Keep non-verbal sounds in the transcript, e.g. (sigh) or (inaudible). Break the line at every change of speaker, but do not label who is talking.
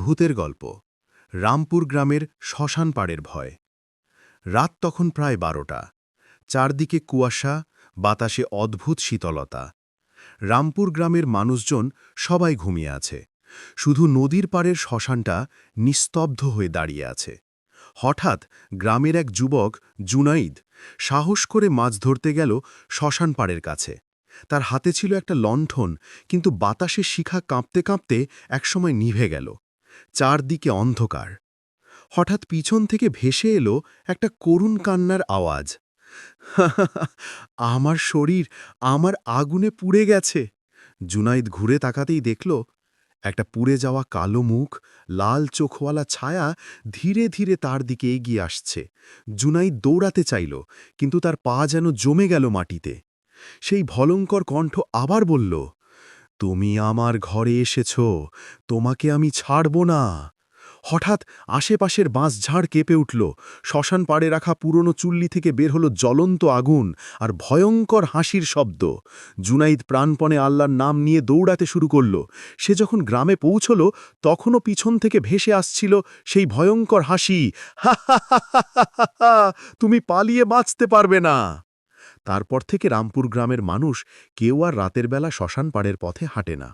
ভূতের গল্প। রামপুর গ্রামের শ্মশান পাড়ের ভয়। রাত তখন প্রায় বারোটা। চারদিকে কুয়াশা, বাতাসে অদ্ভুত শীতলতা। রামপুর গ্রামের মানুষজন সবাই ঘুমিয়ে আছে। শুধু নদীর পাড়ের শ্মশানটা নিস্তব্ধ হয়ে দাঁড়িয়ে আছে। হঠাৎ গ্রামের এক যুবক, জুনাইদ, সাহস করে মাছ ধরতে গেল শ্মশান পাড়ের কাছে। তার হাতে ছিল একটা লণ্ঠন, কিন্তু বাতাসে শিখা কাঁপতে কাঁপতে একসময় নিভে গেল। চারদিকে অন্ধকার। হঠাৎ পিছন থেকে ভেসে এলো একটা করুণ কান্নার আওয়াজ। (laughs) আমার শরীর আমার আগুনে পুড়ে গেছে। জুনাইদ ঘুরে তাকাতেই দেখল, একটা পুড়ে যাওয়া কালো মুখ, লাল চোখওয়ালা ছায়া ধীরে ধীরে তার দিকে এগিয়ে আসছে। জুনাইদ দৌড়াতে চাইল, কিন্তু তার পা যেন জমে গেল মাটিতে। সেই ভলঙ্কর কণ্ঠ আবার বলল তুমি আমার ঘরে এসেছ তোমাকে আমি ছাড়ব না হঠাৎ আশেপাশের বাঁশঝাড় কেঁপে উঠল শ্মশান পাড়ে রাখা পুরনো চুল্লি থেকে বের হলো জ্বলন্ত আগুন আর ভয়ঙ্কর হাসির শব্দ জুনাইদ প্রাণপণে আল্লাহর নাম নিয়ে দৌড়াতে শুরু করল সে যখন গ্রামে পৌঁছল তখনও পিছন থেকে ভেসে আসছিল সেই ভয়ঙ্কর হাসি হা তুমি পালিয়ে বাঁচতে পারবে না তারপর থেকে রামপুর গ্রামের মানুষ কেউ আর রাতের বেলা শ্মশান পাড়ের পথে হাঁটে না।